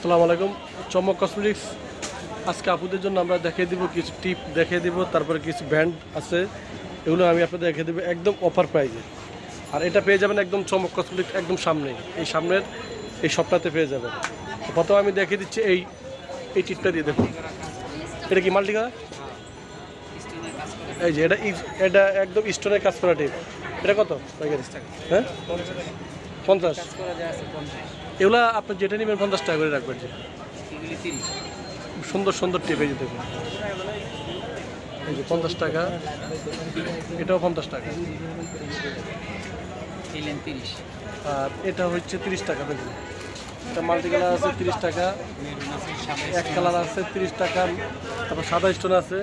আসসালামু আলাইকুম। চমক কসমেটিক্স আজকে আপুদের জন্য আমরা দেখিয়ে দিব কিছু টিপ দেখিয়ে দিব, তারপরে কিছু ব্যান্ড আছে। এগুলো আমি আপনাদের দেখিয়ে দেবো একদম অফার প্রাইজে আর এটা পেয়ে যাবেন একদম চমক কসমেটিক্স একদম সামনে এই সামনের এই সপ্তাহতে পেয়ে যাবেন। প্রথমে আমি দেখিয়ে দিচ্ছি এই এই টিপটা দিয়ে দেখুন। এটা কি মাল্টি কালার এই যে এটা এটা একদম স্টোনের কাজ করা টিপ এটা কত? হ্যাঁ? পঞ্চাশ। এগুলা আপনি যেটা নেবেন পঞ্চাশ টাকা করে রাখবেন যে। খুব সুন্দর সুন্দর টিপ দেখুন। এই যে পঞ্চাশ টাকা এটাও পঞ্চাশ টাকা। আর এটা হচ্ছে তিরিশ টাকা দেখুন। এটা মাল্টি কালার আছে তিরিশ টাকা। এক কালার আছে। তিরিশ টাকা তারপর সাদা স্টোন আছে।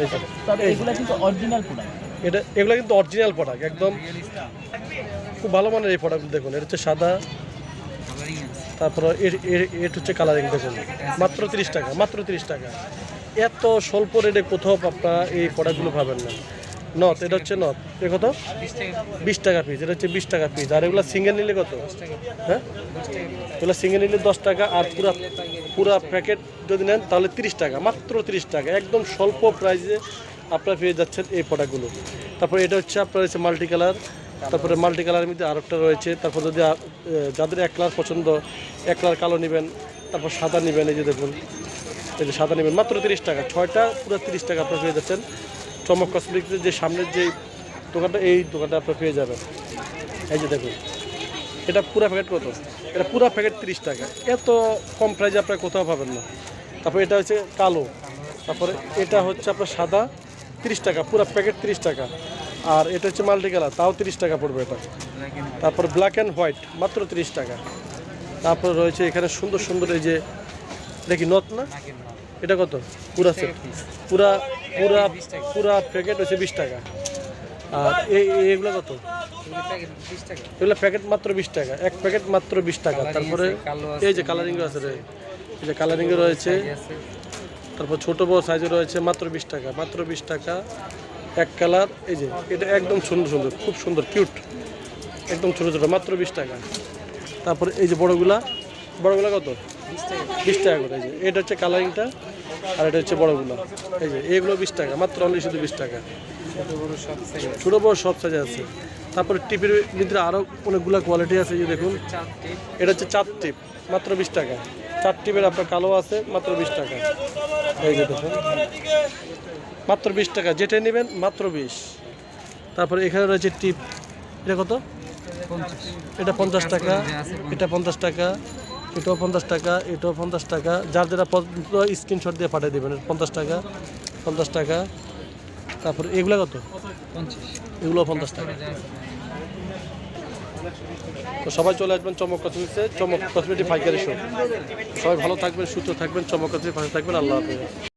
এই যে। তবে এগুলো কিন্তু অরিজিনাল প্রোডাক্ট এটা এগুলো কিন্তু অরিজিনাল প্রোডাক্ট একদম খুব ভালো মানের এই প্রোডাক্ট দেখুন। এটা হচ্ছে সাদা, তারপরে এটা হচ্ছে কালারিং দেখুন। মাত্র তিরিশ টাকা, মাত্র তিরিশ টাকা। এত স্বল্প রেটে কোথাও আপনারা এই প্রোডাক্টগুলো পাবেন না। নথ এটা হচ্ছে নথ এ কত? বিশ টাকা পিস এটা হচ্ছে বিশ টাকা পিস আর এগুলো সিঙ্গেল নিলে কত? হ্যাঁ? এগুলো সিঙ্গেল নিলে দশ টাকা, আর পুরা পুরা প্যাকেট যদি নেন তাহলে তিরিশ টাকা, মাত্র তিরিশ টাকা। একদম স্বল্প প্রাইসে আপনারা পেয়ে যাচ্ছেন এই প্রোডাক্টগুলো তারপরে এটা হচ্ছে, আপনার হচ্ছে মাল্টি কালার তারপরে মাল্টি কালারের মধ্যে আরেকটা রয়েছে। তারপর যদি যাদের এক কালার পছন্দ, এক কালার কালো নেবেন, তারপর সাদা নেবেন, এই যে দেখুন, এই যে সাদা নেবেন, মাত্র তিরিশ টাকা। ছয়টা, পুরো তিরিশ টাকা আপনারা পেয়ে যাচ্ছেন। চমক কসমেটিক্সের যে সামনের যে দোকানটা, এই দোকানটা আপনার পেয়ে যাবেন। এই যে দেখুন, এটা পুরো প্যাকেট কত? এটা পুরো প্যাকেট তিরিশ টাকা। এত কম প্রাইসে আপনারা কোথাও পাবেন না। তারপর এটা হচ্ছে কালো। তারপরে এটা হচ্ছে আপনার সাদা, তিরিশ টাকা। পুরো প্যাকেট তিরিশ টাকা। আর এটা হচ্ছে মাল্টি কালার তাও তিরিশ টাকা পড়বে এটা। তারপর ব্ল্যাক অ্যান্ড হোয়াইট মাত্র তিরিশ টাকা। তারপর রয়েছে এখানে সুন্দর সুন্দর এই যে দেখি নথ না? এটা কত? পুরা সেট পুরা পুরা পুরা প্যাকেট হচ্ছে বিশ টাকা। আর এই এই- এগুলো কত? এগুলো প্যাকেট মাত্র বিশ টাকা। এক প্যাকেট মাত্র বিশ টাকা। তারপরে এই যে কালারিংও আছে রে। এই যে কালারিংও রয়েছে। তারপর ছোটো বড় সাইজও রয়েছে মাত্র বিশ টাকা মাত্র বিশ টাকা। এক কালার, এই যে, এটা একদম সুন্দর সুন্দর, খুব সুন্দর, কিউট। একদম ছোটো ছোটো, মাত্র বিশ টাকা। তারপরে এই যে বড়গুলা বড়গুলা কত? বিশ টাকা করে, এই যে, এটা হচ্ছে কালারিংটা, আর এটা হচ্ছে বড়গুলো। এই যে, এগুলো বিশ টাকা, মাত্র অনলি শুধু বিশ টাকা। ছোটো বড় সব সাইজে আছে। তারপরে টিপের ভিতরে আরও অনেকগুলো কোয়ালিটি আছে যে দেখুন। এটা হচ্ছে চার টিপ, মাত্র বিশ টাকা। চার টিপের আপনার কালো আছে মাত্র বিশ টাকা। এই যে দেখুন। মাত্র বিশ টাকা যেটা নেবেন মাত্র বিশ। তারপরে এখানে রয়েছে টিপ। এটা কত? এটা পঞ্চাশ টাকা এটা পঞ্চাশ টাকা এটাও পঞ্চাশ টাকা এটাও পঞ্চাশ টাকা। যার যেটা স্ক্রিনশট দিয়ে পাঠিয়ে দেবেন। পঞ্চাশ টাকা পঞ্চাশ টাকা। তারপরে এগুলো কত? এগুলো পঞ্চাশ টাকা। তো সবাই চলে আসবেন চমক কসমেটিক্সে চমক কসমেটিক পাইকারি শো। সবাই ভালো থাকবেন, সুস্থ থাকবেন, চমক কসমেটিক থাকবেন। আল্লাহ হাফেজ।